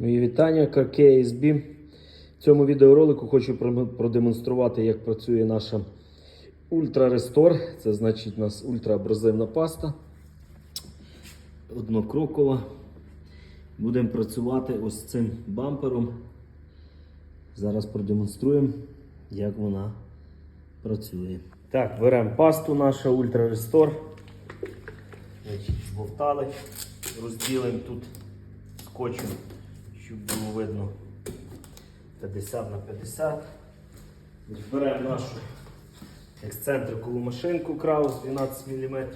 Мої вітання, KSB. В цьому відеоролику хочу продемонструвати, як працює наша Ultra Restore. Це значить у нас ультраабразивна паста. Однокрокова. Будемо працювати ось цим бампером. Зараз продемонструємо, як вона працює. Так, беремо пасту нашу Restore. Значить, збовтали, розділимо тут скотчем, щоб було видно 50 на 50. Беремо нашу ексцентрикову машинку Краус 12 мм.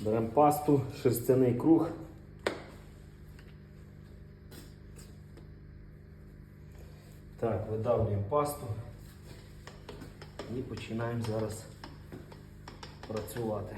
Беремо пасту, шерстяний круг. Так, видавлюємо пасту і починаємо зараз працювати.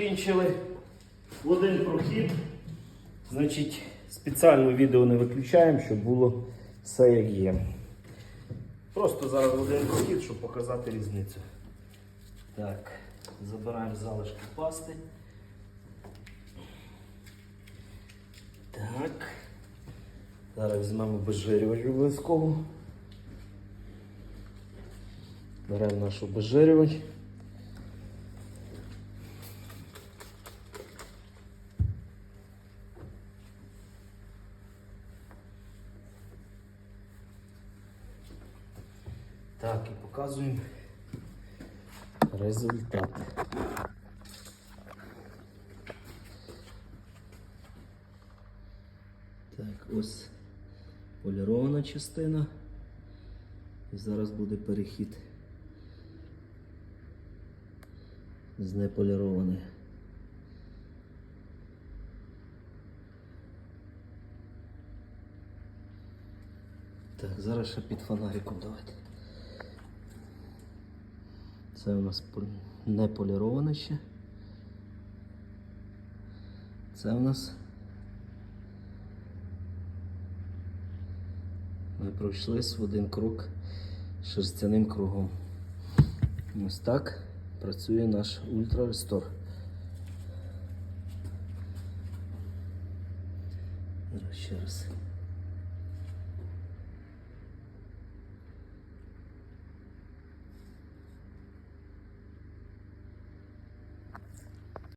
Закінчили один прохід. Значить, спеціально відео не виключаємо, щоб було все як є. Просто зараз один прохід, щоб показати різницю. Так, забираємо залишки пасти. Так. Зараз візьмемо безжирювач обов'язково. Беремо наш обезжирювач. Так, і показуємо результат. Так, ось полірована частина. І зараз буде перехід з неполірованої. Так, зараз ще під фонариком давайте. Це у нас не поліроване ще. Це у нас ми пройшлись в один крок шерстяним кругом. Ось так працює наш Рестор. Зараз ще раз.